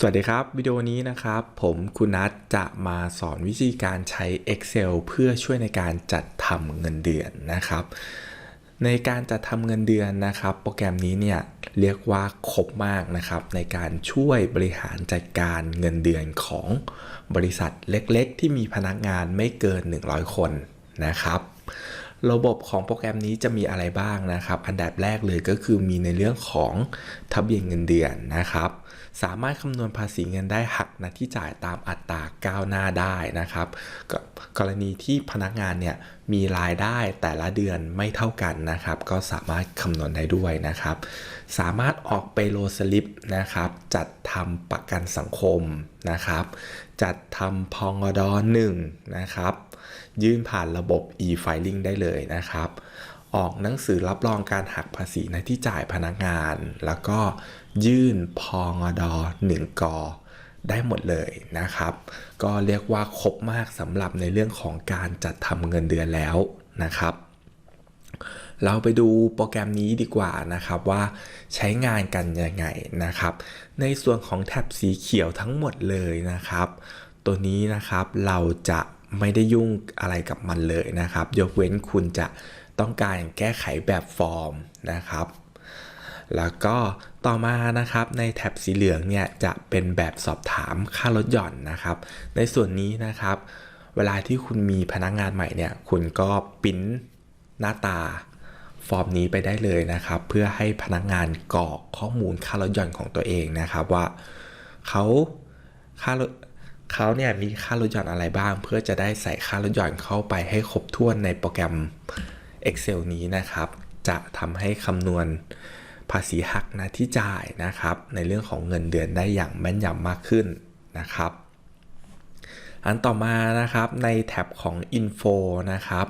สวัสดีครับ วิดีโอนี้นะครับ ผมคุณนัทจะมาสอนวิธีการใช้ Excel เพื่อช่วยในการจัดทำเงินเดือนนะครับ ในการจัดทำเงินเดือนนะครับ โปรแกรมนี้เนี่ยเรียกว่าครบมากนะครับ ในการช่วยบริหารจัดการเงินเดือนของบริษัทเล็กๆ ที่มีพนักงานไม่เกิน 100 คนนะครับระบบของโปรแกรมนี้จะมีอะไรบ้างนะครับ อันดับแรกเลยก็คือมีในเรื่องของทะเบียนเงินเดือนนะครับ สามารถคำนวณภาษีเงินได้หักนาที่จ่ายตามอัตราก้าวหน้าได้นะครับกกรณีที่พนักงานเนี่ยมีรายได้แต่ละเดือนไม่เท่ากันนะครับ ก็สามารถคำนวณได้ด้วยนะครับ สามารถออกไปโลสลิปนะครับ จัดทำประกันสังคมนะครับ จัดทำพองอดอ1นะครับ ยื่นผ่านระบบ e-filing ได้เลยนะครับ ออกหนังสือรับรองการหักภาษีในที่จ่ายพนักงาน แล้วก็ยื่นพองอดอ1กอได้หมดเลยนะครับ ก็เรียกว่าครบมากสำหรับในเรื่องของการจัดทำเงินเดือนแล้วนะครับ เราไปดูโปรแกรมนี้ดีกว่านะครับว่าใช้งานกันยังไงนะครับ ในส่วนของแท็บสีเขียวทั้งหมดเลยนะครับ ตัวนี้นะครับเราจะไม่ได้ยุ่งอะไรกับมันเลยนะครับ ยกเว้นคุณจะ ต้องการแก้ไขแบบฟอร์มนะครับ แล้วก็ต่อมานะครับในแท็บสีเหลืองเนี่ยจะเป็นแบบสอบถามค่าลดหย่อนนะครับ ในส่วนนี้นะครับ เวลาที่คุณมีพนักงานใหม่เนี่ยคุณก็ปริ้นหน้าตาฟอร์มนี้ไปได้เลยนะครับ เพื่อให้พนักงานกรอกข้อมูลค่าลดหย่อนของตัวเองนะครับว่าเขาค่าลดเขาเนี่ยมีค่าลดหย่อนอะไรบ้าง เพื่อจะได้ใส่ค่าลดหย่อนเข้าไปให้ครบถ้วนในโปรแกรม Excel นี้นะครับ จะทำให้คำนวณภาษีหักหน้าที่จ่ายนะครับ ในเรื่องของเงินเดือนได้อย่างแม่นยำมากขึ้นนะครับ อันต่อมานะครับในแท็บของ Info นะครับ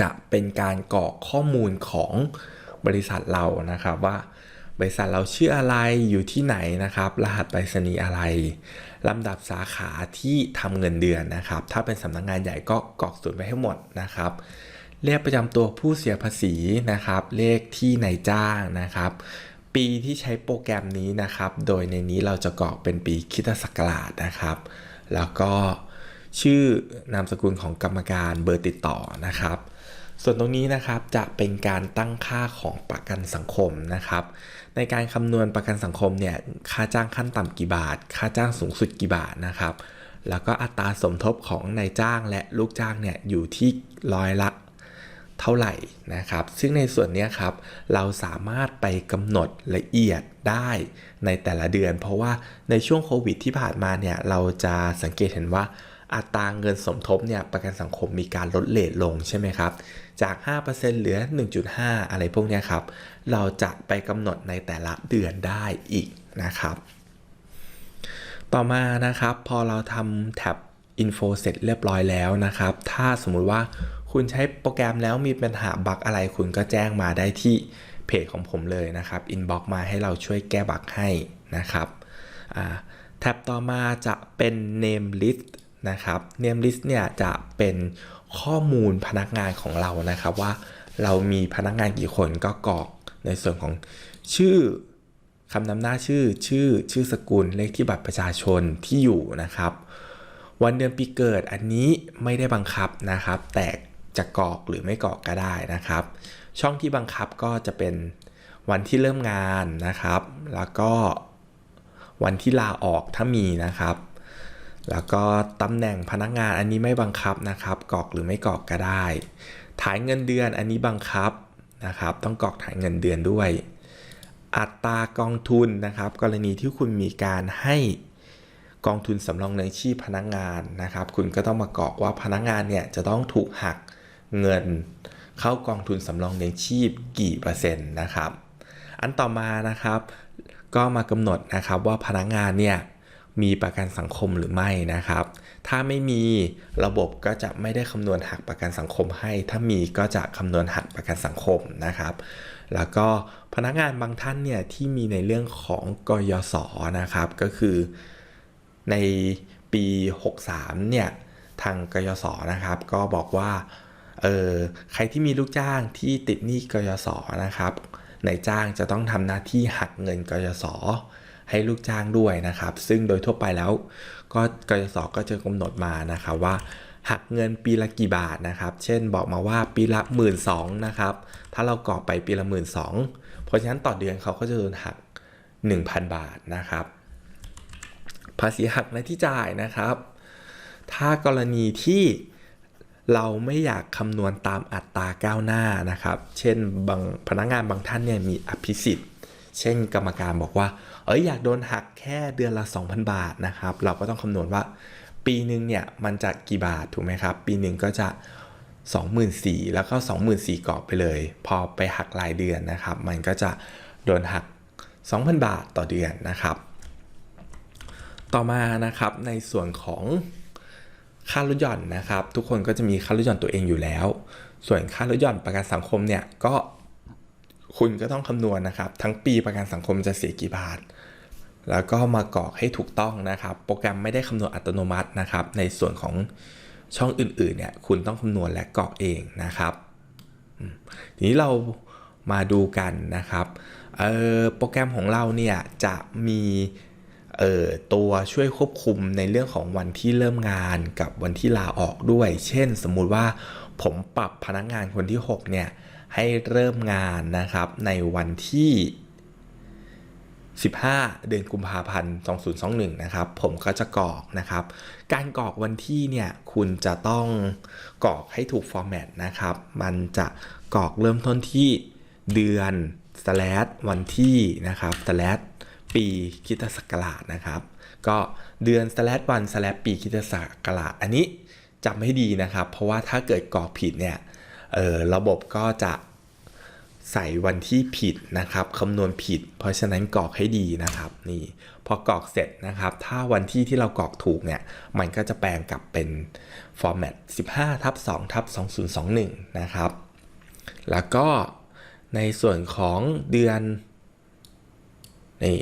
จะเป็นการกรอกข้อมูลของบริษัทเรานะครับว่าบริษัทเราชื่ออะไรอยู่ที่ไหนนะครับ รหัสไปรษณีย์อะไร ลำดับสาขาที่ทำเงินเดือนนะครับ ถ้าเป็นสำนักงงานใหญ่ก็กรอกสูตรไว้ให้หมดนะครับ เลขประจำตัวผู้เสียภาษีนะครับ เลขที่นายจ้างนะครับ ปีที่ใช้โปรแกรมนี้นะครับ โดยในนี้เราจะกรอกเป็นปีคิตศักราชนะครับ แล้วก็ชื่อนามสกุลของกรรมการเบอร์ติดต่อนะครับ ส่วนตรงนี้นะครับจะเป็นการตั้งค่าของประกันสังคมนะครับ ในการคำนวณประกันสังคมเนี่ยค่าจ้างขั้นต่ำกี่บาท ค่าจ้างสูงสุดกี่บาทนะครับ แล้วก็อัตราสมทบของนายจ้างและลูกจ้างเนี่ยอยู่ที่ร้อยละเท่าไหร่นะครับ ซึ่งในส่วนนี้ครับ เราสามารถไปกำหนดละเอียดได้ในแต่ละเดือน เพราะว่าในช่วงโควิดที่ผ่านมาเนี่ยเราจะสังเกตเห็นว่าอัตราเงินสมทบเนี่ยประกันสังคมมีการลดเลทลงใช่ไหมครับ จาก 5%เหลือ 1.5 อะไรพวกนี้ครับ เราจะไปกำหนดในแต่ละเดือนได้อีกนะครับ ต่อมานะครับ พอเราทำแท็บ Info เสร็จเรียบร้อยแล้วนะครับ ถ้าสมมุติว่าคุณใช้โปรแกรมแล้วมีปัญหาบั๊กอะไรคุณก็แจ้งมาได้ที่เพจของผมเลยนะครับ inbox มาให้เราช่วยแก้บั๊กให้นะครับแท็บต่อมาจะเป็น name list นะครับ name list เนี่ยจะเป็นข้อมูลพนักงานของเรานะครับว่าเรามีพนักงานกี่คนก็กรอกในส่วนของชื่อคำนำหน้าชื่อชื่อชื่อสกุลเลขที่บัตรประชาชนที่อยู่นะครับ วันเดือนปีเกิดอันนี้ไม่ได้บังคับนะครับ แต่จะกรอกหรือไม่กรอกก็ได้นะครับ ช่องที่บังคับก็จะเป็นวันที่เริ่มงานนะครับ แล้วก็วันที่ลาออกถ้ามีนะครับ แล้วก็ตำแหน่งพนักงานอันนี้ไม่บังคับนะครับกรอกหรือไม่กรอกก็ได้ถ่ายเงินเดือนอันนี้บังคับนะครับ ต้องกรอกถ่ายเงินเดือนด้วย อัตรากองทุนนะครับ กรณีที่คุณมีการให้กองทุนสำรองเลี้ยงชีพพนักงานนะครับ คุณก็ต้องมากรอกว่าพนักงานเนี่ยจะต้องถูกหักเงิน เข้ากองทุนสำรองเลี้ยงชีพกี่เปอร์เซ็นต์นะครับ อันต่อมานะครับ ก็มากำหนดนะครับว่าพนักงานเนี่ย มีประกันสังคมหรือไม่นะครับ ถ้าไม่มีระบบก็จะไม่ได้คำนวณหักประกันสังคมให้ ถ้ามีก็จะคำนวณหักประกันสังคมนะครับ แล้วก็พนักงานบางท่านเนี่ยที่มีในเรื่องของกยศนะครับก็คือในปี 63เนี่ยทางกยศนะครับก็บอกว่าเออใครที่มีลูกจ้างที่ติดหนี้กยศนะครับนายจ้างจะต้องทำหน้าที่หักเงินกยศ ให้ลูกจ้างด้วยนะครับ ซึ่งโดยทั่วไปแล้ว ก็กยศก็จะกำหนดมานะครับว่าหักเงินปีละกี่บาทนะครับ เช่นบอกมาว่าปีละหมื่นสองนะครับ ถ้าเรากรอกไปปีละหมื่นสองเพราะฉะนั้นต่อเดือนเขาก็จะโดนหัก 1,000 บาทนะครับ ภาษีหักในที่จ่ายนะครับ ถ้ากรณีที่เราไม่อยากคำนวณตามอัตราก้าวหน้านะครับ เช่นบางพนักงานบางท่านเนี่ยมีอภิสิทธิ์ เช่นกรรมการบอกว่า เอ้ยอยากโดนหักแค่เดือนละ 2,000 บาทนะครับ เราก็ต้องคำนวณว่า ปีหนึ่งเนี่ยมันจะกี่บาทถูกไหมครับ ปีหนึ่งก็จะ24,000แล้วก็24,000กรอบไปเลย พอไปหักรายเดือนนะครับ มันก็จะโดนหัก 2,000 บาทต่อเดือนนะครับ ต่อมานะครับในส่วนของค่าลดหย่อนนะครับ ทุกคนก็จะมีค่าลดหย่อนตัวเองอยู่แล้ว ส่วนค่าลดหย่อนประกันสังคมเนี่ยก็คุณก็ต้องคำนวณนะครับ ทั้งปีประกันสังคมจะเสียกี่บาท แล้วก็มากรอกให้ถูกต้องนะครับ โปรแกรมไม่ได้คำนวณอัตโนมัตินะครับ ในส่วนของช่องอื่นๆเนี่ยคุณต้องคำนวณและกรอกเองนะครับ ทีนี้เรามาดูกันนะครับโปรแกรมของเราเนี่ยจะมีตัวช่วยควบคุมในเรื่องของวันที่เริ่มงานกับวันที่ลาออกด้วย เช่น สมมุติว่าผมปรับพนักงานคนที่ 6 เนี่ยให้เริ่มงานนะครับในวันที่ 15 เดือนกุมภาพันธ์ 2021 นะครับ ผมก็จะกรอกนะครับ การกรอกวันที่เนี่ยคุณจะต้องกรอกให้ถูกฟอร์แมตนะครับ มันจะกรอกเริ่มต้นที่เดือน slash วันที่นะครับ slash ปีคริดศักราชนะครับ ก็เดือน slash วัน slash ปีคริดศักราชอันนี้จำให้ดีนะครับ เพราะว่าถ้าเกิดกรอกผิดเนี่ยเออระบบก็จะ ใส่วันที่ผิดนะครับคำนวณผิด เพราะฉะนั้นกรอกให้ดีนะครับนี่พอกรอกเสร็จนะครับ ถ้าวันที่ที่เรากรอกถูกเนี่ย มันก็จะแปลงกลับเป็นฟอร์แมต15ทับ2ทับ2021 นะครับ แล้วก็ในส่วนของเดือนนี่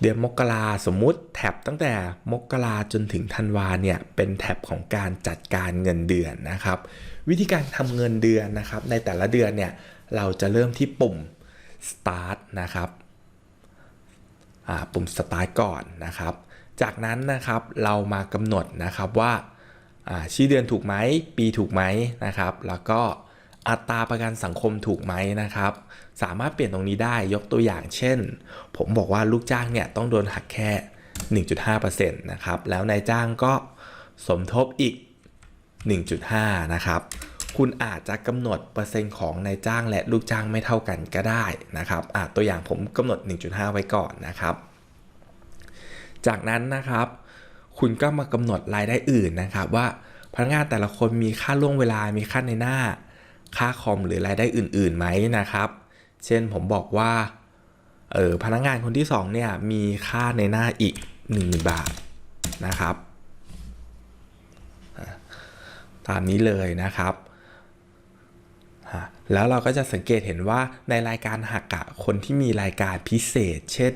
เดือนมกราสมมุติแท็บตั้งแต่มกราจนถึงธันวาเนี่ยเป็นแท็บของการจัดการเงินเดือนนะครับ วิธีการทำเงินเดือนนะครับ ในแต่ละเดือนเนี่ย เราจะเริ่มที่ปุ่ม start นะครับปุ่ม start ก่อนนะครับ จากนั้นนะครับเรามากำหนดนะครับว่าอ่าชื่อเดือนถูกไหมปีถูกไหมนะครับ แล้วก็อัตราประกันสังคมถูกไหมนะครับ สามารถเปลี่ยนตรงนี้ได้ยกตัวอย่างเช่น ผมบอกว่าลูกจ้างเนี่ยต้องโดนหักแค่ 1.5%นะครับ แล้วนายจ้างก็สมทบอีก 1.5 นะครับ คุณอาจจะกำหนดเปอร์เซ็นต์ของนายจ้างและลูกจ้างไม่เท่ากันก็ได้นะครับตัวอย่างผมกำหนด 1.5 ไว้ก่อนนะครับ จากนั้นนะครับ คุณก็มากำหนดรายได้อื่นนะครับ ว่าพนักงานแต่ละคนมีค่าล่วงเวลา มีค่าในหน้า ค่าคอมหรือรายได้อื่นๆไหมนะครับ เช่นผมบอกว่า เออพนักงานคนที่2เนี่ยมีค่าในหน้าอีก10,000บาทนะครับ ตามนี้เลยนะครับ แล้วเราก็จะสังเกตเห็นว่าในรายการหักอะคนที่มีรายการพิเศษ เช่น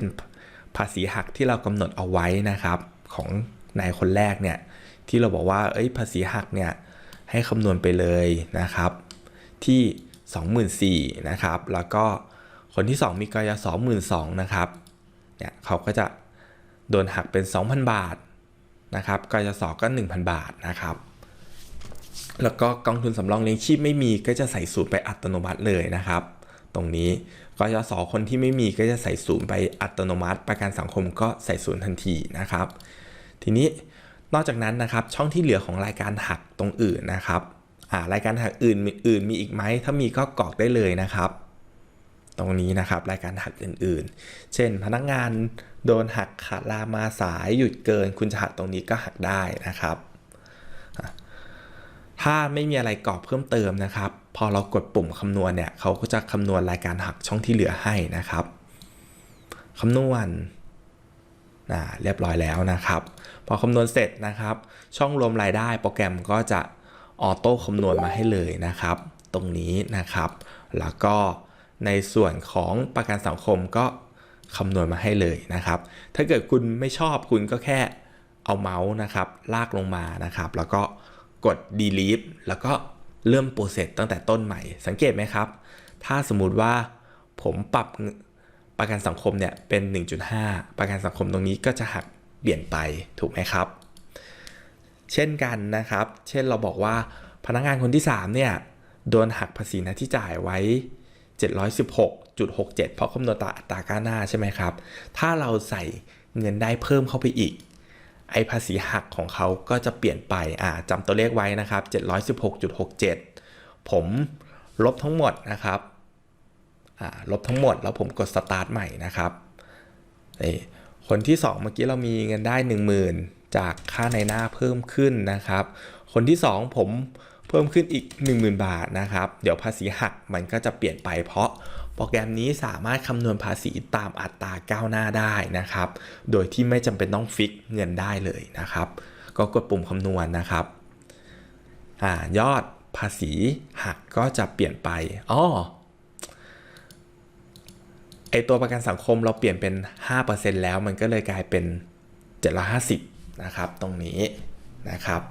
ภาษีหักที่เรากำหนดเอาไว้นะครับของนายคนแรกเนี่ยที่เราบอกว่าเอ้ยภาษีหักเนี่ยให้คำนวณไปเลยนะครับ ที่ 24,000นะครับ แล้วก็คนที่ 2 มีกยศ12,000นะครับเนี่ยเขาก็จะโดนหักเป็น 2,000 บาทนะครับกยศก็ 1,000 บาทนะครับ แล้วก็กองทุนสำรองเลี้ยงชีพไม่มีก็จะใส่ศูนย์ไปอัตโนมัติเลยนะครับ ตรงนี้กยศคนที่ไม่มีก็จะใส่ศูนย์ไปอัตโนมัติ ประกันสังคมก็ใส่ศูนย์ทันทีนะครับ ทีนี้นอกจากนั้นนะครับช่องที่เหลือของรายการหักตรงอื่นนะครับรายการหักอื่นอื่นมีอีกไหมถ้ามีก็กรอกได้เลยนะครับ ตรงนี้นะครับรายการหักอื่นๆ เช่น พนักงานโดนหักขาดลามาสายหยุดเกิน คุณจะหักตรงนี้ก็หักได้นะครับ ถ้าไม่มีอะไรกรอกเพิ่มเติมนะครับ พอเรากดปุ่มคำนวณเนี่ยเขาก็จะคำนวณรายการหักช่องที่เหลือให้นะครับคำนวณนะเรียบร้อยแล้วนะครับ พอคำนวณเสร็จนะครับ ช่องรวมรายได้โปรแกรมก็จะออโต้คำนวณมาให้เลยนะครับ ตรงนี้นะครับ แล้วก็ในส่วนของประกันสังคมก็คำนวณมาให้เลยนะครับ ถ้าเกิดคุณไม่ชอบคุณก็แค่เอาเมาส์นะครับ ลากลงมานะครับ แล้วก็ กด delete แล้วก็เริ่มโปรเซสตั้งแต่ต้นใหม่ สังเกตไหมครับ ถ้าสมมุติว่าผมปรับประกันสังคมเนี่ยเป็น 1.5 ประกันสังคมตรงนี้ก็จะหักเปลี่ยนไปถูกไหมครับ เช่นกันนะครับ เช่นเราบอกว่าพนักงานคนที่ 3 เนี่ย โดนหักภาษีน้าที่จ่ายไว้ 716.67 เพราะคำนวณตาอัตราก้าหน้าใช่ไหมครับ ถ้าเราใส่เงินได้เพิ่มเข้าไปอีก ไอภาษีหักของเขาก็จะเปลี่ยนไปอ่าจำตัวเลขไว้นะครับ 716.67 ผมลบทั้งหมดนะครับอ่าลบทั้งหมดแล้วผมกดสตาร์ทใหม่นะครับนี่คนที่ 2 เมื่อกี้เรามีเงินได้ 10,000 จากค่าในหน้าเพิ่มขึ้นนะครับ คนที่ 2 ผม เพิ่มขึ้นอีก 10,000 บาทนะครับ เดี๋ยวภาษีหักมันก็จะเปลี่ยนไปเพราะโปรแกรมนี้สามารถคำนวณภาษีตามอัตราก้าวหน้าได้นะครับ โดยที่ไม่จำเป็นต้องฟิกเงินได้เลยนะครับ ก็กดปุ่มคำนวณนะครับอ่ายอดภาษีหักก็จะเปลี่ยนไปอ๋อไอตัวประกันสังคมเราเปลี่ยนเป็น 5%แล้วมันก็เลยกลายเป็น 750 นะครับ ตรงนี้นะครับ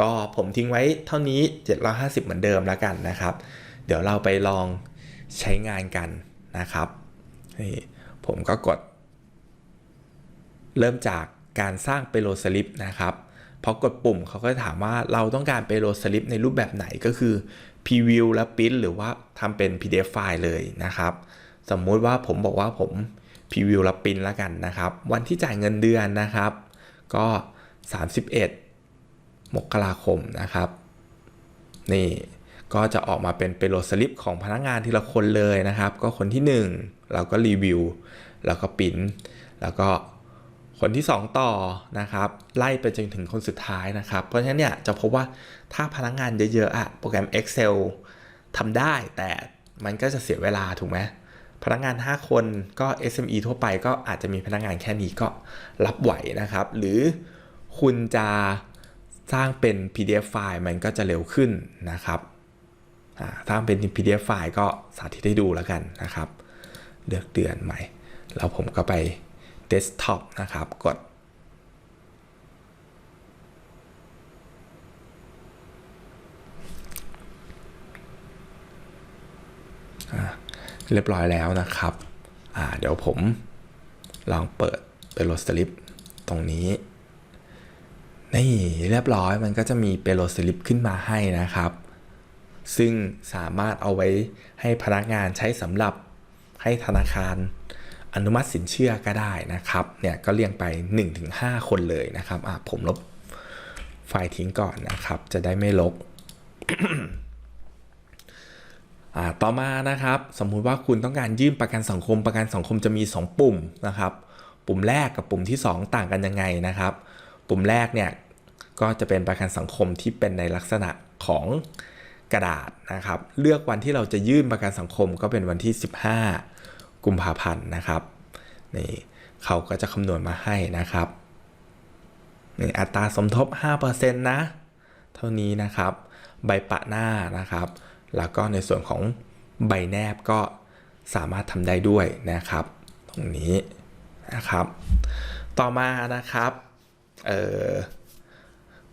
ก็ผมทิ้งไว้เท่านี้ 750 เหมือนเดิมแล้วกันนะครับ เดี๋ยวเราไปลองใช้งานกันนะครับนี่ผมก็กด เริ่มจากการสร้างเปโลสลิปนะครับพอกดปุ่มเขาก็ถามว่าเราต้องการเปโลสลิปในรูปแบบไหนก็คือ preview และ print หรือว่าทำเป็น pdf ไฟล์เลยนะครับ สมมุติว่าผมบอกว่าผม preview และ print แล้วกันนะครับ วันที่จ่ายเงินเดือนนะครับ ก็ 31 มกราคมนะครับ นี่ก็จะออกมาเป็นเปโลสลิปของพนักงานทีละคนเลยนะครับ ก็คนที่ 1 เราก็รีวิว แล้วก็ปริ้นแล้วก็คนที่ 2 ต่อนะครับ ไล่ไปจนถึงคนสุดท้ายนะครับ เพราะฉะนั้นเนี่ยจะพบว่าถ้าพนักงานเยอะๆอะโปรแกรม Excel ทำได้แต่มันก็จะเสียเวลาถูกไหมพนักงาน 5 คนก็ SME ทั่วไปก็อาจจะมีพนักงานแค่นี้ก็รับไหวนะครับ หรือคุณจะ สร้างเป็น PDF ไฟล์มันก็จะเร็วขึ้นนะครับถ้างเป็น PDF ไฟล์ก็สาธิตให้ดูแล้วกันนะครับ เลือกเดือนใหม่ แล้วผมก็ไป Desktop นะครับ กด เรียบร้อยแล้วนะครับ เดี๋ยวผมลองเปิดเป็นโลสลิปตรงนี้ นี่เรียบร้อยมันก็จะมีเปโลสลิปขึ้นมาให้นะครับ ซึ่งสามารถเอาไว้ให้พนักงานใช้สำหรับให้ธนาคารอนุมัติสินเชื่อก็ได้นะครับ เนี่ยก็เรียงไป 1-5 คนเลยนะครับอะผมลบไฟล์ทิ้งก่อนนะครับ จะได้ไม่ลบอ่าต่อมานะครับ สมมุติว่าคุณต้องการยื่นประกันสังคมประกันสังคมจะมี 2 ปุ่มนะครับ ปุ่มแรกกับปุ่มที่ 2 ต่างกันยังไงนะครับ ปุ่มแรกเนี่ยก็จะเป็นประกันสังคมที่เป็นในลักษณะของกระดาษนะครับ เลือกวันที่เราจะยื่นประกันสังคมก็เป็นวันที่ 15 กุมภาพันธ์นะครับนี่เขาก็จะคำนวณมาให้นะครับนี่อัตราสมทบ 5%นะ เท่านี้นะครับ ใบปะหน้านะครับ แล้วก็ในส่วนของใบแนบก็สามารถทำได้ด้วยนะครับ ตรงนี้นะครับ ต่อมานะครับ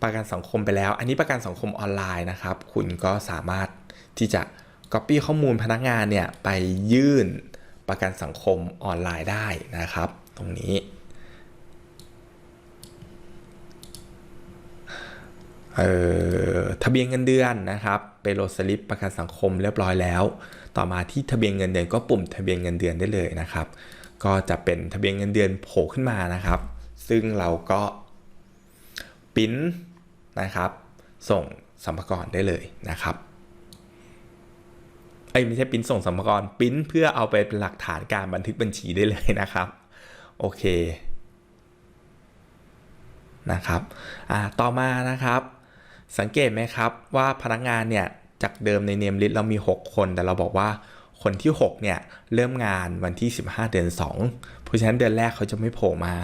ประกันสังคมไปแล้ว อันนี้ประกันสังคมออนไลน์นะครับ คุณก็สามารถที่จะ Copy ข้อมูลพนักงานเนี่ยไปยื่นประกันสังคมออนไลน์ได้นะครับ ตรงนี้ทะเบียนเงินเดือนนะครับไปโหลดสลิปประกันสังคมเรียบร้อยแล้ว ต่อมาที่ทะเบียนเงินเดือนก็ปุ่มทะเบียนเงินเดือนได้เลยนะครับ ก็จะเป็นทะเบียนเงินเดือนโผล่ขึ้นมานะครับ ซึ่งเราก็ ปิ้นนะครับ ส่งสัมภาระได้เลยนะครับไอ้ไม่ใช่ปิ้นส่งสัมภาระปิ้นเพื่อเอาไปเป็นหลักฐานการบันทึกบัญชีได้เลยนะครับ โอเคนะครับอ่าต่อมานะครับ สังเกตไหมครับว่าพนักงานเนี่ยจากเดิมในเนมลิสเรามี 6 คน แต่เราบอกว่าคนที่ 6 เนี่ย เริ่มงานวันที่ 15 เดือน 2 เพราะฉะนั้นเดือนแรกเขาจะไม่โผล่มา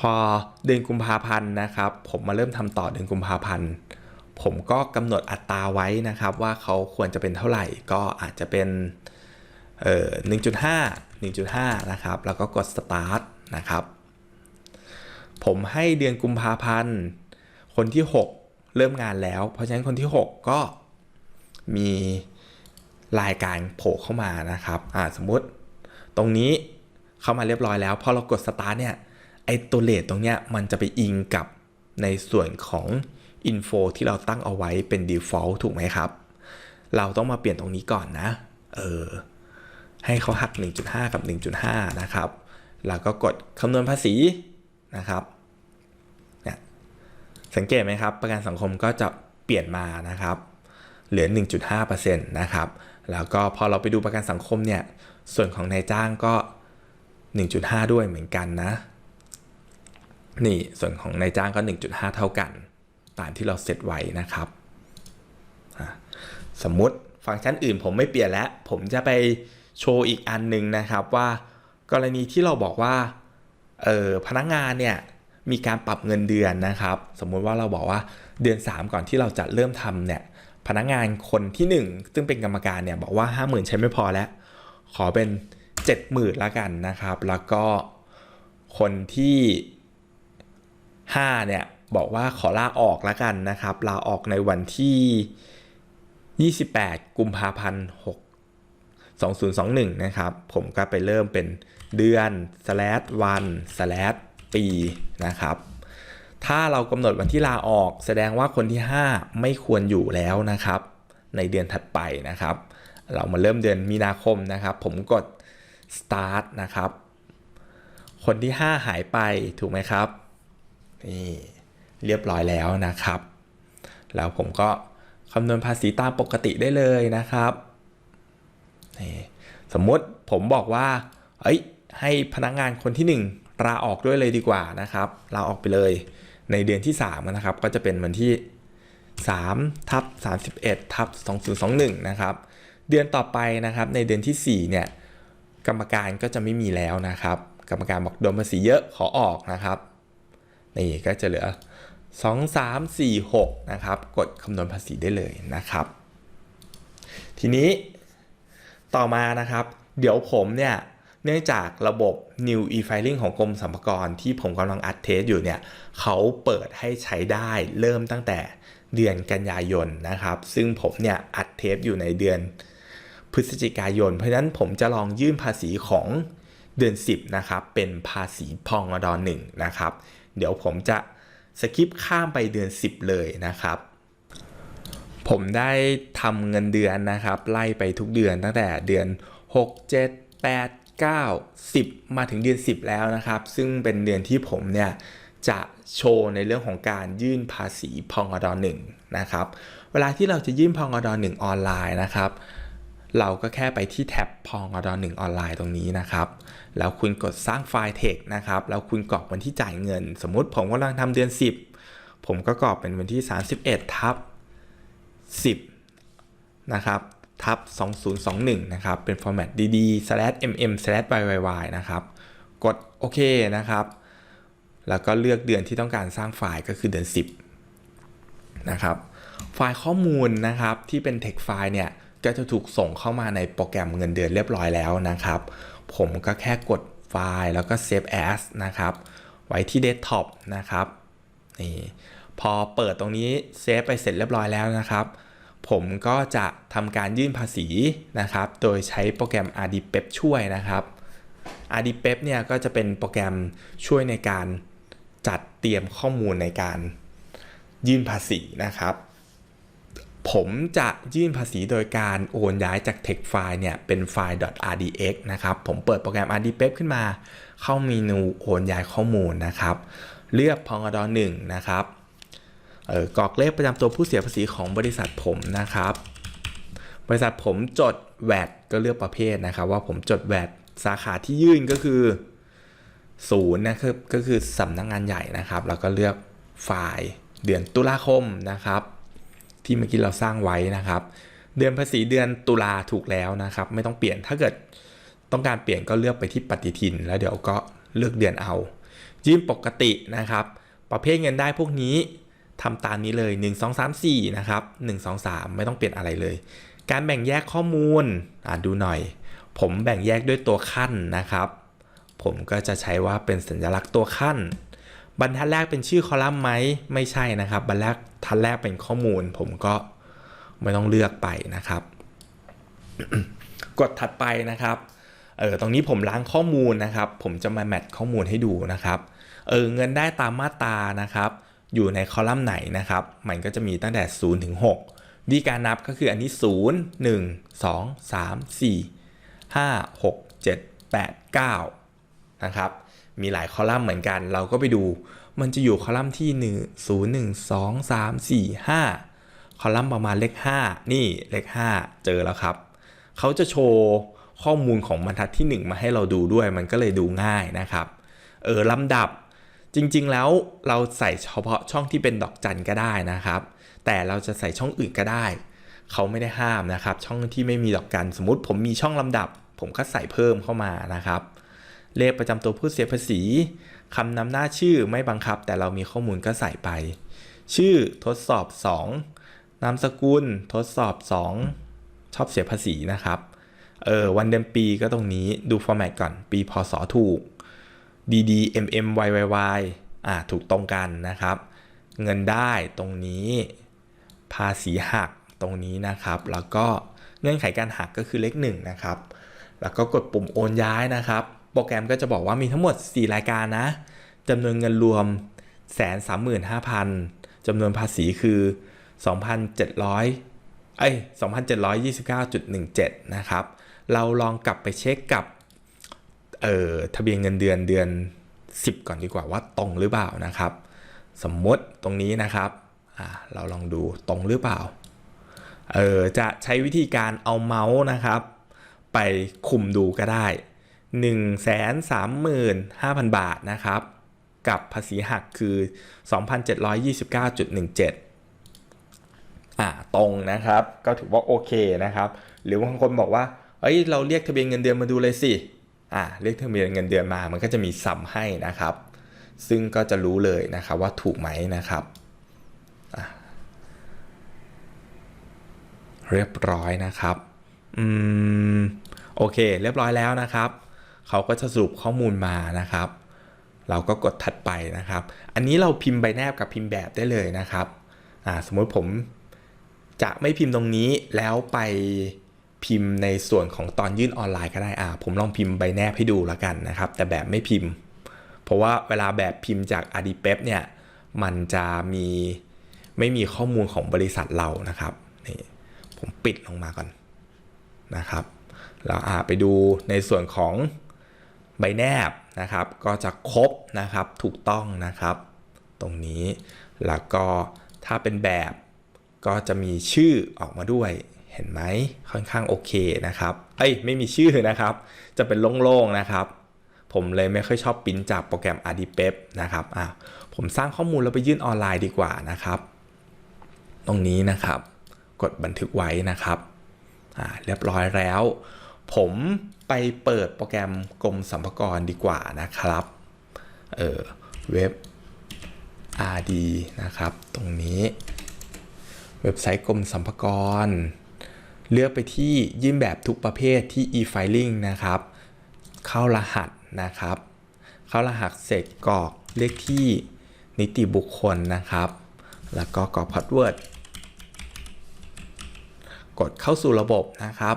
พอเดือนกุมภาพันธ์นะครับ ผมมาเริ่มทำต่อเดือนกุมภาพันธ์ ผมก็กำหนดอัตราไว้นะครับว่าเขาควรจะเป็นเท่าไหร่ก็อาจจะเป็นเอ่อ1.5 1.5 นะครับ แล้วก็กด start นะครับ ผมให้เดือนกุมภาพันธ์ คนที่ 6 เริ่มงานแล้ว เพราะฉะนั้นคนที่ 6 ก็มีรายการโผล่เข้ามานะครับ อ่า สมมุติตรงนี้เข้ามาเรียบร้อยแล้ว พอเรากด start เนี่ย ตัวเลทตรงเนี้ยมันจะไปอิงกับในส่วนของ info ที่เราตั้งเอาไว้เป็น default ถูกไหมครับ เราต้องมาเปลี่ยนตรงนี้ก่อนนะ เออ ให้เขาหัก 1.5 กับ 1.5 นะครับ แล้วก็กดคำนวณภาษีนะครับเนี่ยสังเกตไหมครับ ประกันสังคมก็จะเปลี่ยนมานะครับ เหลือ 1.5%นะครับ แล้วก็พอเราไปดูประกันสังคมเนี่ย ส่วนของนายจ้างก็ 1.5 ด้วยเหมือนกันนะ นี่ส่วนของนายจ้างก็ 1.5 เท่ากัน ตามที่เราเซตไว้นะครับ สมมุติฟังก์ชันอื่นผมไม่เปลี่ยนแล้ว ผมจะไปโชว์อีกอันหนึ่งนะครับว่ากรณีที่เราบอกว่าเออพนักงานเนี่ยมีการปรับเงินเดือนนะครับ สมมุติว่าเราบอกว่าเดือน 3 ก่อนที่เราจะเริ่มทำเนี่ยพนักงานคนที่ 1 ซึ่งเป็นกรรมการเนี่ยบอกว่า 50,000 ใช้ไม่พอแล้ว ขอเป็น 70,000ละกันนะครับ แล้วก็คนที่ 5เนี่ยบอกว่าขอลาออกและกันนะครับลาออกในวันที่ 28 กุมภาพันธ์6 2021 นะครับ ผมก็ไปเริ่มเป็นเดือน slash วัน slash ปีนะครับ ถ้าเรากำหนดวันที่ลาออกแสดงว่าคนที่ 5 ไม่ควรอยู่แล้วนะครับ ในเดือนถัดไปนะครับ เรามาเริ่มเดือนมีนาคมนะครับ ผมกด start นะครับ คนที่ 5 หายไปถูกไหมครับ นี่เรียบร้อยแล้วนะครับ แล้วผมก็คำนวณภาษีตามปกติได้เลยนะครับนี่สมมติผมบอกว่าเอ้ยให้พนักงานคนที่1ลาออกด้วยเลยดีกว่านะครับลาออกไปเลยในเดือนที่ 3 นะครับ ก็จะเป็นวันที่3ทับ31ทับ2021 นะครับ เดือนต่อไปนะครับ ในเดือนที่ 4 เนี่ย กรรมการก็จะไม่มีแล้วนะครับ กรรมการบอกโดนภาษีเยอะขอออกนะครับ นี่ก็จะเหลือ 2 3 4 6 นะครับ กดคำนวณภาษีได้เลยนะครับ ทีนี้ต่อมานะครับ เดี๋ยวผมเนี่ยเนื่องจากระบบ New e-filing ของกรมสรรพากรที่ผมกำลังอัดเทสอยู่เนี่ยเขาเปิดให้ใช้ได้เริ่มตั้งแต่เดือนกันยายนนะครับ ซึ่งผมเนี่ยอัดเทสอยู่ในเดือนพฤศจิกายน เพราะฉะนั้นผมจะลองยื่นภาษีของเดือน 10 นะครับ เป็นภาษีพองอดอหนึ่งนะครับ เดี๋ยวผมจะสกิปข้ามไปเดือน 10 เลยนะครับ ผมได้ทำเงินเดือนนะครับ ไล่ไปทุกเดือนตั้งแต่เดือน 6 7 8 9 10 มาถึงเดือน 10 แล้วนะครับ ซึ่งเป็นเดือนที่ผมเนี่ยจะโชว์ในเรื่องของการยื่นภาษีพองอดอหนึ่งนะครับ เวลาที่เราจะยื่นพองอดอหนึ่งออนไลน์นะครับ เราก็แค่ไปที่แท็บพองอดอหนึ่งออนไลน์ตรงนี้นะครับ แล้วคุณกดสร้างไฟล์ text นะครับ แล้วคุณกรอกวันที่จ่ายเงิน สมมุติผมกำลังทำเดือน 10 ผมก็กรอกเป็นวันที่ 31ทับ10 นะครับทับ2021 นะครับ เป็น format dd slash mm yyy นะครับ กดโอเคนะครับ แล้วก็เลือกเดือนที่ต้องการสร้างไฟล์ก็คือเดือน 10 นะครับ ไฟล์ข้อมูลนะครับที่เป็น text ไฟล์เนี่ย ก็จะถูกส่งเข้ามาในโปรแกรมเงินเดือนเรียบร้อยแล้วนะครับ ผมก็แค่กดไฟล์แล้วก็ save as นะครับ ไว้ที่ desktop นะครับนี่พอเปิดตรงนี้เซฟไปเสร็จเรียบร้อยแล้วนะครับ ผมก็จะทำการยื่นภาษีนะครับ โดยใช้โปรแกรม RDPEP ช่วยนะครับ RDPEP เนี่ยก็จะเป็นโปรแกรมช่วยในการจัดเตรียมข้อมูลในการยื่นภาษีนะครับ ผมจะยื่นภาษีโดยการโอนย้ายจาก text file เนี่ย เป็นไฟล์ .rdx นะครับ ผมเปิดโปรแกรม RDPEP ขึ้นมา เข้าเมนูโอนย้ายข้อมูลนะครับ เลือกพองดอ1นะครับเออกรอกเลขประจำตัวผู้เสียภาษีของบริษัทผมนะครับ บริษัทผมจด VAT ก็เลือกประเภทนะครับ ว่าผมจด VAT สาขาที่ยื่นก็คือศูนย์นะครับก็คือสำนักงงานใหญ่นะครับ แล้วก็เลือกไฟล์เดือนตุลาคมนะครับ ที่เมื่อกี้เราสร้างไว้นะครับ เดือนภาษีเดือนตุลาถูกแล้วนะครับ ไม่ต้องเปลี่ยนถ้าเกิดต้องการเปลี่ยนก็เลือกไปที่ปฏิทิน แล้วเดี๋ยวก็เลือกเดือนเอา ยื่นปกตินะครับ ประเภทเงินได้พวกนี้ทำตามนี้เลย 1 2 3 4นะครับ1 2 3 ไม่ต้องเปลี่ยนอะไรเลย การแบ่งแยกข้อมูลอ่าดูหน่อย ผมแบ่งแยกด้วยตัวขั้นนะครับ ผมก็จะใช้ว่าเป็นสัญลักษณ์ตัวขั้น บรรทัดแรกเป็นชื่อคอลัมน์ไหมไม่ใช่นะครับบรรทัดทัดแรกเป็นข้อมูล ผมก็ไม่ต้องเลือกไปนะครับ กดถัดไปนะครับเออตรงนี้ผมล้างข้อมูลนะครับ ผมจะมาแมทข้อมูลให้ดูนะครับเออเงินได้ตามมาตรานะครับ อยู่ในคอลัมน์ไหนนะครับ มันก็จะมีตั้งแต่0ถึง6วิธีการนับก็คืออันนี้ 0 1 2 3 4 5 6 7 8 9นะครับ มีหลายคอลัมน์เหมือนกัน เราก็ไปดู มันจะอยู่คอลัมน์ที่ 1 0 1 2 3 4 5 คอลัมน์ประมาณเลข 5 นี่เลข 5 เจอแล้วครับ เขาจะโชว์ข้อมูลของบรรทัดที่ 1 มาให้เราดูด้วย มันก็เลยดูง่ายนะครับ เออลำดับจริงๆแล้วเราใส่เฉพาะช่องที่เป็นดอกจันก็ได้นะครับ แต่เราจะใส่ช่องอื่นก็ได้ เขาไม่ได้ห้ามนะครับ ช่องที่ไม่มีดอกจันสมมติผมมีช่องลำดับ ผมก็ใส่เพิ่มเข้ามานะครับ เลขประจำตัวผู้เสียภาษีคำนำหน้าชื่อไม่บังคับ แต่เรามีข้อมูลก็ใส่ไป ชื่อทดสอบ 2 นามสกุลทดสอบ 2 ชอบเสียภาษีนะครับ เออวันเดือนปีก็ตรงนี้ดูฟอร์แมตก่อน ปีพศถูก DD MM YYY อ่าถูกตรงกันนะครับ เงินได้ตรงนี้ ภาษีหักตรงนี้นะครับ แล้วก็เงื่อนไขการหักก็คือเลข1นะครับ แล้วก็กดปุ่มโอนย้ายนะครับ โปรแกรมก็จะบอกว่ามีทั้งหมด 4 รายการนะจำนวนเงินรวม135,000จำนวนภาษีคือ 2,700เอ้ย2,729.17 นะครับ เราลองกลับไปเช็คกับเอ่อทะเบียนเงินเดือนเดือน 10 ก่อนดีกว่าว่าตรงหรือเปล่านะครับ สมมติตรงนี้นะครับอ่าเราลองดูตรงหรือเปล่า เออจะใช้วิธีการเอาเมาส์นะครับ ไปคุมดูก็ได้ 135,000 บาทนะครับ กับภาษีหักคือ 2,729.17 อ่าตรงนะครับ ก็ถือว่าโอเคนะครับ หรือบางคนบอกว่า เอ้ย เราเรียกทะเบียนเงินเดือนมาดูเลยสิ อ่า เรียกทะเบียนเงินเดือนมา มันก็จะมีซัมให้นะครับ ซึ่งก็จะรู้เลยนะครับว่าถูกไหมนะครับเรียบร้อยนะครับ อืม โอเค เรียบร้อยแล้วนะครับ เขาก็จะสรุปข้อมูลมานะครับ เราก็กดถัดไปนะครับ อันนี้เราพิมพ์ใบแนบกับพิมพ์แบบได้เลยนะครับอ่าสมมติผมจะไม่พิมพ์ตรงนี้แล้วไปพิมพ์ในส่วนของตอนยื่นออนไลน์ก็ได้อ่าผมลองพิมพ์ใบแนบให้ดูแล้วกันนะครับ แต่แบบไม่พิมพ์ เพราะว่าเวลาแบบพิมพ์จาก a d i p e p เนี่ยมันจะมีไม่มีข้อมูลของบริษัทเรานะครับนี่ผมปิดลงมาก่อนนะครับเราอ่าไปดูในส่วนของ ใบแนบนะครับ ก็จะครบนะครับถูกต้องนะครับ ตรงนี้แล้วก็ถ้าเป็นแบบก็จะมีชื่อออกมาด้วยเห็นไหมค่อนข้างโอเคนะครับ เอ้ยไม่มีชื่อนะครับ จะเป็นโล่งๆนะครับ ผมเลยไม่ค่อยชอบปิ้นจากโปรแกรม a d i p e p นะครับอะผมสร้างข้อมูลแล้วไปยื่นออนไลน์ดีกว่านะครับ ตรงนี้นะครับ กดบันทึกไว้นะครับอ่าเรียบร้อยแล้ว ผมไปเปิดโปรแกรมกรมสรรพากรดีกว่านะครับ เออเว็บ RD นะครับ ตรงนี้ เว็บไซต์กรมสรรพากร เลือกไปที่ยื่นแบบทุกประเภทที่ e-filing นะครับ เข้ารหัสนะครับ เข้ารหัสเสร็จกรอกเลขที่นิติบุคคลนะครับ แล้วก็กรอกพาสเวิร์ด กดเข้าสู่ระบบนะครับ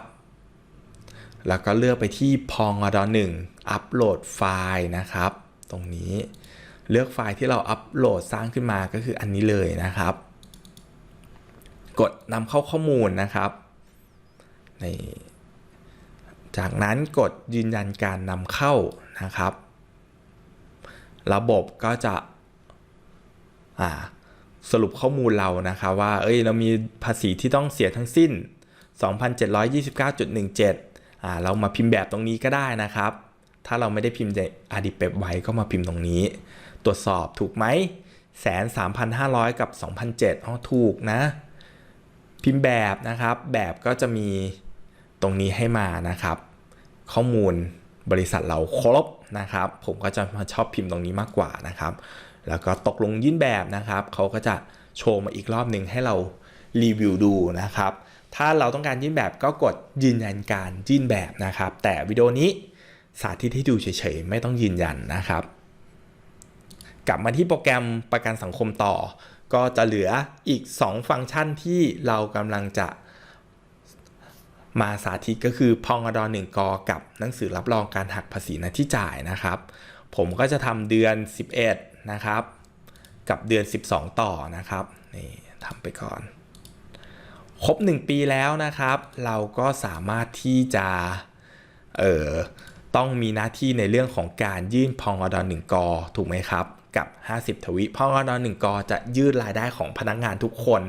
แล้วก็เลือกไปที่พองอดหนึ่งอัปโหลดไฟล์นะครับ ตรงนี้เลือกไฟล์ที่เราอัปโหลดสร้างขึ้นมาก็คืออันนี้เลยนะครับ กดนำเข้าข้อมูลนะครับในจากนั้นกดยืนยันการนำเข้านะครับ ระบบก็จะสรุปข้อมูลเรานะครับว่า เอ้ยเรามีภาษีที่ต้องเสียทั้งสิ้น 2,729.17อ่า เรามาพิมพ์แบบตรงนี้ก็ได้นะครับ ถ้าเราไม่ได้พิมพ์ใน a d i p e p ไว้ก็มาพิมพ์ตรงนี้ ตรวจสอบถูกไหมแสนสามพันห้าร้อยกับ2,007อ๋อถูกนะ พิมพ์แบบนะครับ แบบก็จะมีตรงนี้ให้มานะครับ ข้อมูลบริษัทเราครบนะครับ ผมก็จะมาชอบพิมพ์ตรงนี้มากกว่านะครับ แล้วก็ตกลงยื่นแบบนะครับ เขาก็จะโชว์มาอีกรอบหนึ่งให้เรารีวิวดูนะครับ ถ้าเราต้องการยื่นแบบก็กดยืนยันการยื่นแบบนะครับ แต่วิดีโอนี้สาธิตให้ดูเฉยๆ ไม่ต้องยืนยันนะครับ กลับมาที่โปรแกรมประกันสังคมต่อ ก็จะเหลืออีก 2 ฟังก์ชันที่เรากำลังจะมาสาธิตก็คือพองอดอหนึ่งกอกับหนังสือรับรองการหักภาษีหน้าที่จ่ายนะครับ ผมก็จะทำเดือน 11 นะครับ กับเดือน 12 ต่อนะครับนี่ทำไปก่อน ครบ 1 ปีแล้วนะครับ เราก็สามารถที่จะเอ่อต้องมีหน้าที่ในเรื่องของการยื่นพองอดอหนึ่งกอถูกไหมครับ กับ 50 ทวิพองอดอหนึ่งกอจะยืดรายได้ของพนักงานทุกคน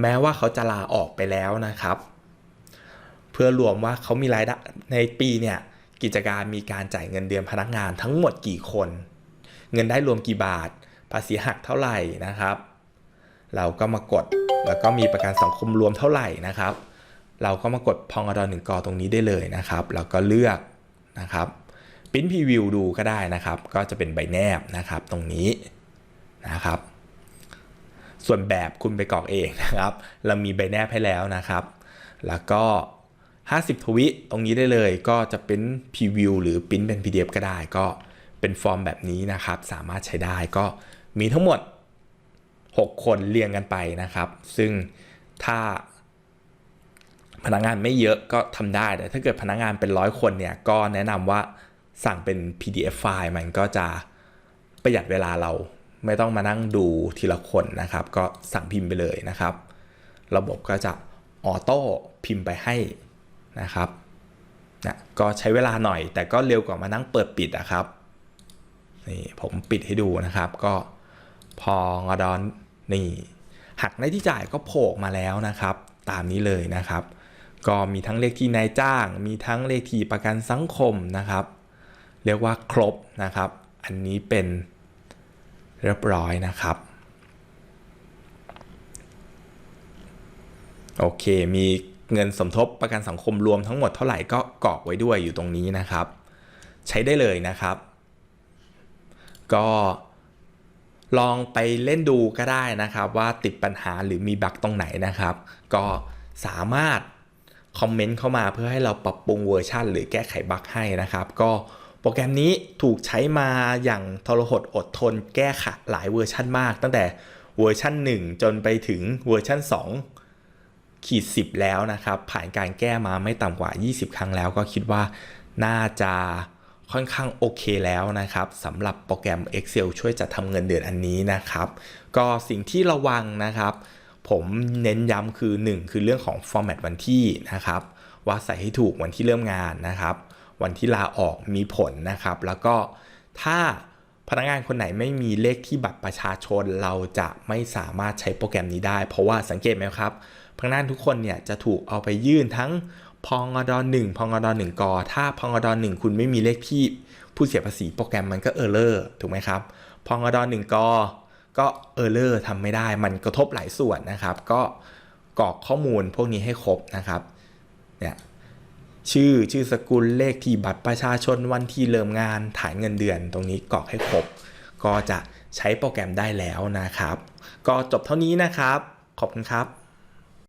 แม้ว่าเขาจะลาออกไปแล้วนะครับ เพื่อรวมว่าเขามีรายได้ในปีเนี่ยกิจการมีการจ่ายเงินเดือนพนักงานทั้งหมดกี่คน เงินได้รวมกี่บาท ภาษีหักเท่าไหร่นะครับ เราก็มากด แล้วก็มีประกันสังคมรวมเท่าไหร่นะครับ เราก็มากดพองอดอหนึ่งกอตรงนี้ได้เลยนะครับ แล้วก็เลือกนะครับปิ้นพรีวิวดูก็ได้นะครับ ก็จะเป็นใบแนบนะครับตรงนี้นะครับ ส่วนแบบคุณไปกรอกเองนะครับ เรามีใบแนบให้แล้วนะครับ แล้วก็ 50 ทวิตรงนี้ได้เลย ก็จะเป็นพรีวิวหรือปริ้นเป็น PDF ก็ได้ ก็เป็นฟอร์มแบบนี้นะครับ สามารถใช้ได้ก็มีทั้งหมด 6 คนเรียงกันไปนะครับ ซึ่งถ้าพนักงานไม่เยอะก็ทำได้ แต่ถ้าเกิดพนักงานเป็นร้อยคนเนี่ย ก็แนะนำว่าสั่งเป็น PDF ไฟล์มันก็จะประหยัดเวลาเราไม่ต้องมานั่งดูทีละคนนะครับ ก็สั่งพิมพ์ไปเลยนะครับ ระบบก็จะออโต้พิมพ์ไปให้นะครับนะก็ใช้เวลาหน่อย แต่ก็เร็วกว่ามานั่งเปิดปิดนะครับนี่ผมปิดให้ดูนะครับ ก็พองอดอน นี่หักในที่จ่ายก็โผล่มาแล้วนะครับ ตามนี้เลยนะครับ ก็มีทั้งเลขที่นายจ้าง มีทั้งเลขที่ประกันสังคมนะครับ เรียกว่าครบนะครับ อันนี้เป็นเรียบร้อยนะครับโอเค มีเงินสมทบประกันสังคมรวมทั้งหมดเท่าไหร่ก็กรอกไว้ด้วยอยู่ตรงนี้นะครับ ใช้ได้เลยนะครับ ก็ ลองไปเล่นดูก็ได้นะครับ ว่าติดปัญหาหรือมีบั๊กตรงไหนนะครับ ก็สามารถคอมเมนต์เข้ามาเพื่อให้เราปรับปรุงเวอร์ชันหรือแก้ไขบั๊กให้นะครับ ก็โปรแกรมนี้ถูกใช้มาอย่างทรหดอดทนแก้ไขหลายเวอร์ชันมาก ตั้งแต่เวอร์ชัน1 จนไปถึงเวอร์ชัน2ขีด10 แล้วนะครับ ผ่านการแก้มาไม่ต่ำกว่า 20 ครั้งแล้วก็คิดว่าน่าจะ ค่อนข้างโอเคแล้วนะครับสำหรับโปรแกรม Excel ช่วยจัดทำเงินเดือนอันนี้นะครับ ก็สิ่งที่ระวังนะครับ ผมเน้นย้ำคือ 1 คือเรื่องของ format วันที่นะครับ ว่าใส่ให้ถูกวันที่เริ่มงานนะครับ วันที่ลาออกมีผลนะครับ แล้วก็ถ้าพนักงานคนไหนไม่มีเลขที่บัตรประชาชนเราจะไม่สามารถใช้โปรแกรมนี้ได้ เพราะว่าสังเกตไหมครับพนักงานทุกคนเนี่ยจะถูกเอาไปยื่นทั้ง พองอดอหนึ่งพองอดอหนึ่งกอถ้าพองอดอหนึ่งคุณไม่มีเลขที่ผู้เสียภาษีโปรแกรมมันก็เออร์เลอร์ถูกไหมครับ พองอดอหนึ่งกอก็เออร์เลอร์ทำไม่ได้ มันกระทบหลายส่วนนะครับ ก็กรอกข้อมูลพวกนี้ให้ครบนะครับเนี่ยชื่อชื่อสกุลเลขที่บัตรประชาชนวันที่เริ่มงานฐานเงินเดือน ตรงนี้กรอกให้ครบ ก็จะใช้โปรแกรมได้แล้วนะครับ ก็จบเท่านี้นะครับ ขอบคุณครับ